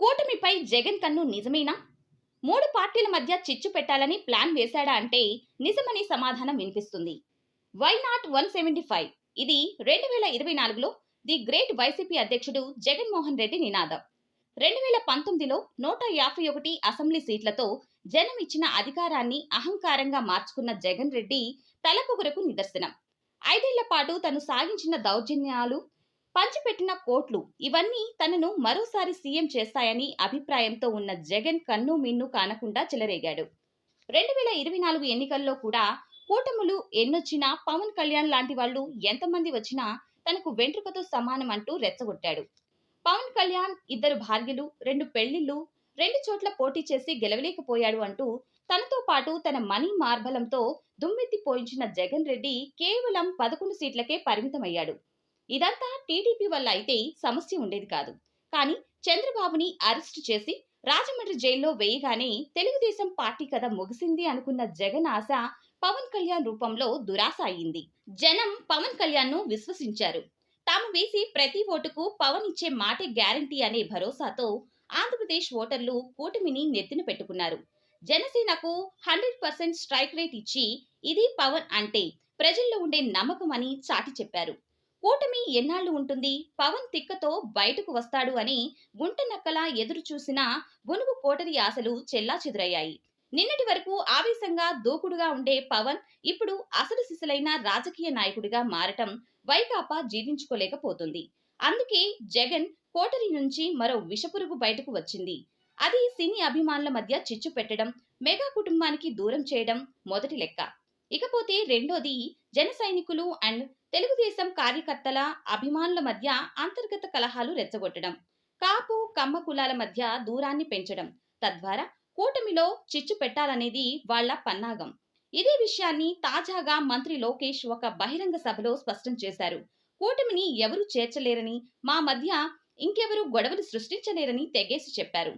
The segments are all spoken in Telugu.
కూటమిపై జగన్ కన్ను నిజమేనా? మూడు పార్టీల మధ్య చిచ్చు పెట్టాలని ప్లాన్ వేశాడా అంటే నిజమని సమాధానం వినిపిస్తుంది. Why not one seventy five? ఇది రెండు వేల ఇరవై నాలుగులో ది గ్రేట్ వైసీపీ అధ్యక్షుడు జగన్మోహన్ రెడ్డి నినాదం. రెండు వేల పంతొమ్మిదిలో నూట యాభై ఒకటి అసెంబ్లీ సీట్లతో జనం ఇచ్చిన అధికారాన్ని అహంకారంగా మార్చుకున్న జగన్ రెడ్డి తలపొగరకు నిదర్శనం. ఐదేళ్ళ పాటు తను సాగించిన దౌర్జన్యాలు పంచిపెట్టిన కోట్లు. ఇవన్నీ తనను మరోసారి సీఎం చేస్తాయని అభిప్రాయంతో ఉన్న జగన్ కన్ను మిన్ను కానకుండా చెలరేగాడు. రెండు వేల ఇరవై నాలుగు ఎన్నికల్లో కూడా కూటములు ఎన్నొచ్చినా పవన్ కళ్యాణ్ లాంటి వాళ్ళు ఎంతమంది వచ్చినా తనకు వెంట్రుకతో సమానం అంటూ రెచ్చగొట్టాడు. పవన్ కళ్యాణ్ ఇద్దరు భార్యలు రెండు పెళ్ళిళ్ళు రెండు చోట్ల పోటీ చేసి గెలవలేకపోయాడు అంటూ తనతో పాటు తన మనీ మార్బలంతో దుమ్మెత్తి పోయించిన జగన్ రెడ్డి కేవలం పదకొండు సీట్లకే పరిమితమయ్యాడు. ఇదంతా టీడీపీ వల్ల అయితే సమస్య ఉండేది కాదు. కానీ చంద్రబాబుని అరెస్ట్ చేసి రాజమండ్రి జైల్లో వేయగానే తెలుగుదేశం పార్టీ కథ ముగిసింది అనుకున్న జగన్ ఆశ పవన్ కళ్యాణ్ రూపంలో దురాశ అయింది జనం పవన్ కళ్యాణ్ను విశ్వసించారు. తాము వేసి ప్రతి ఓటుకు పవన్ ఇచ్చే మాటే గ్యారంటీ అనే భరోసాతో ఆంధ్రప్రదేశ్ ఓటర్లు కూటమిని నెత్తిన పెట్టుకున్నారు. జనసేనకు హండ్రెడ్ పర్సెంట్ స్ట్రైక్ రేట్ ఇచ్చి ఇది పవన్ అంటే ప్రజల్లో ఉండే నమ్మకం అని చాటి చెప్పారు. కూటమి ఎన్నాళ్ళు ఉంటుంది? పవన్ తిక్కతో బయటకు వస్తాడు అని గుంట నక్కలా ఎదురు చూసిన గునుగు కోటరి ఆశలు చెల్లా చెదురయ్యాయి నిన్నటి వరకు ఆవేశంగా దూకుడుగా ఉండే పవన్ ఇప్పుడు అసలు సిసలైన రాజకీయ నాయకుడిగా మారటం వైకాపా జీర్ణించుకోలేకపోతుంది. అందుకే జగన్ కోటరి నుంచి మరో విషపురుగు బయటకు వచ్చింది. అది సినీ అభిమానుల మధ్య చిచ్చు పెట్టడం మెగా కుటుంబానికి దూరం చేయడం మొదటి లెక్క. ఇకపోతే రెండోది జన సైనికులు అండ్ తెలుగుదేశం కార్యకర్తల అభిమానుల మధ్య అంతర్గత కలహాలు రెచ్చగొట్టడం కాపు కమ్మ కులాల మధ్య దూరాన్ని పెంచడం తద్వారా కూటమిలో చిచ్చు పెట్టాలనేది వాళ్ళ పన్నాగం. ఇదే విషయాన్ని తాజాగా మంత్రి లోకేష్ ఒక బహిరంగ సభలో స్పష్టం చేశారు. కూటమిని ఎవరు చేర్చలేరని మా మధ్య ఇంకెవరూ గొడవలు సృష్టించలేరని తెగేసి చెప్పారు.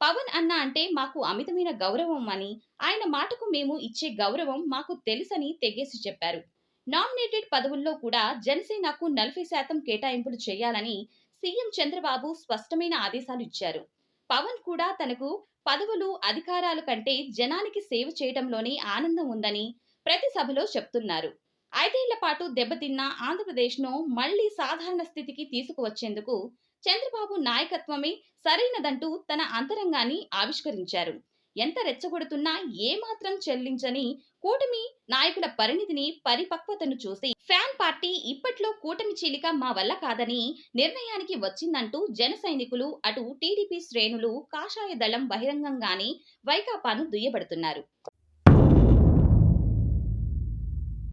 పవన్ అన్న అంటే మాకు అమితమైన గౌరవం అని ఆయన మాటకు మేము ఇచ్చే గౌరవం మాకు తెలుసని తెగేసి చెప్పారు. నామినేటెడ్ పదవుల్లో కూడా జనసేనకు నలభై శాతం కేటాయింపులు చేయాలని సీఎం చంద్రబాబు స్పష్టమైన ఆదేశాలు ఇచ్చారు. పవన్ కూడా తనకు పదవులు అధికారాలు కంటే జనానికి సేవ చేయడంలోనే ఆనందం ఉందని ప్రతి సభలో చెప్తున్నారు. ఐదేళ్ళ పాటు దెబ్బతిన్న ఆంధ్రప్రదేశ్ను మళ్ళీ సాధారణ స్థితికి తీసుకువచ్చేందుకు చంద్రబాబు నాయకత్వమే సరైనదంటూ తన అంతరంగాన్ని ఆవిష్కరించారు. ఎంత రెచ్చగొడుతున్నా ఏమాత్రం చెల్లించని కూటమి నాయకుల పరిణితిని పరిపక్వతను చూసి ఫ్యాన్ పార్టీ ఇప్పట్లో కూటమి చీలిక మా వల్ల కాదని నిర్ణయానికి వచ్చిందంటూ జన సైనికులు అటు టీడీపీ శ్రేణులు కాషాయ దళం బహిరంగంగానే వైకాపాను దుయ్యబడుతున్నారు.